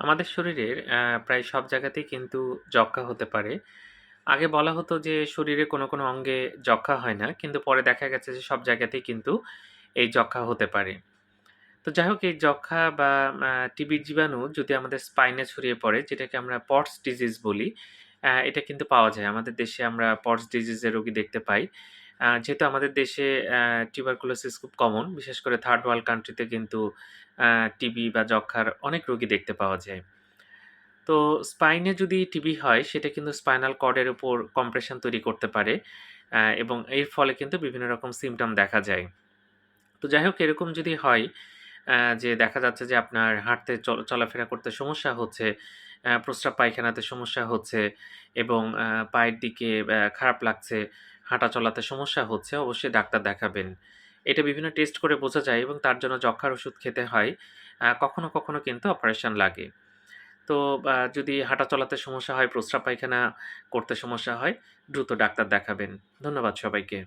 আমাদের শরীরের প্রায় সব জায়গাতেই কিন্তু যক্ষ্মা হতে পারে। আগে বলা হতো যে শরীরে কোনো, কোনো অঙ্গে যক্ষ্মা হয় না। কিন্তু পরে দেখা গেছে যে সব জায়গাতেই কিন্তু এই যক্ষ্মা হতে পারে। তো যাই হোক এই যক্ষ্মা বা টিবির জীবাণু যদি আমাদের স্পাইনে ছড়িয়ে পড়ে যেটাকে আমরা পটস ডিজিজ বলি, এটা কিন্তু পাওয়া যায়। আমাদের দেশে আমরা পটস ডিজিজের রোগী দেখতে পাই। যেহেতু আমাদের দেশে টিউবারকুলোসিস খুব কমন, বিশেষ করে থার্ড ওয়ার্ল্ড কান্ট্রিতে কিন্তু টিবি বা যক্ষ্মার অনেক রোগী দেখতে পাওয়া যায়। তো স্পাইনে যদি টিবি হয় সেটা কিন্তু স্পাইনাল কর্ডের উপর কম্প্রেশন তৈরি করতে পারে এবং এর ফলে কিন্তু বিভিন্ন রকম সিমটম দেখা যায়। তো যাই হোক এরকম যদি হয় যে দেখা যাচ্ছে যে আপনার হাঁটতে চল চলাফেরা করতে সমস্যা হচ্ছে, প্রস্রাব পায়খানাতে সমস্যা হচ্ছে এবং পায়ের দিকে খারাপ লাগছে, হাঁটা চলাতে সমস্যা হচ্ছে, অবশ্যই ডাক্তার দেখাবেন। এটা বিভিন্ন টেস্ট করে বোঝা যায় এবং তার জন্য যক্ষার ওষুধ খেতে হয়। কখনো, কখনো কিন্তু অপারেশন লাগে। তো যদি হাঁটা চলাতে সমস্যা হয়, প্রস্রাব পায়খানা করতে সমস্যা হয়, দ্রুত ডাক্তার দেখাবেন। ধন্যবাদ সবাইকে।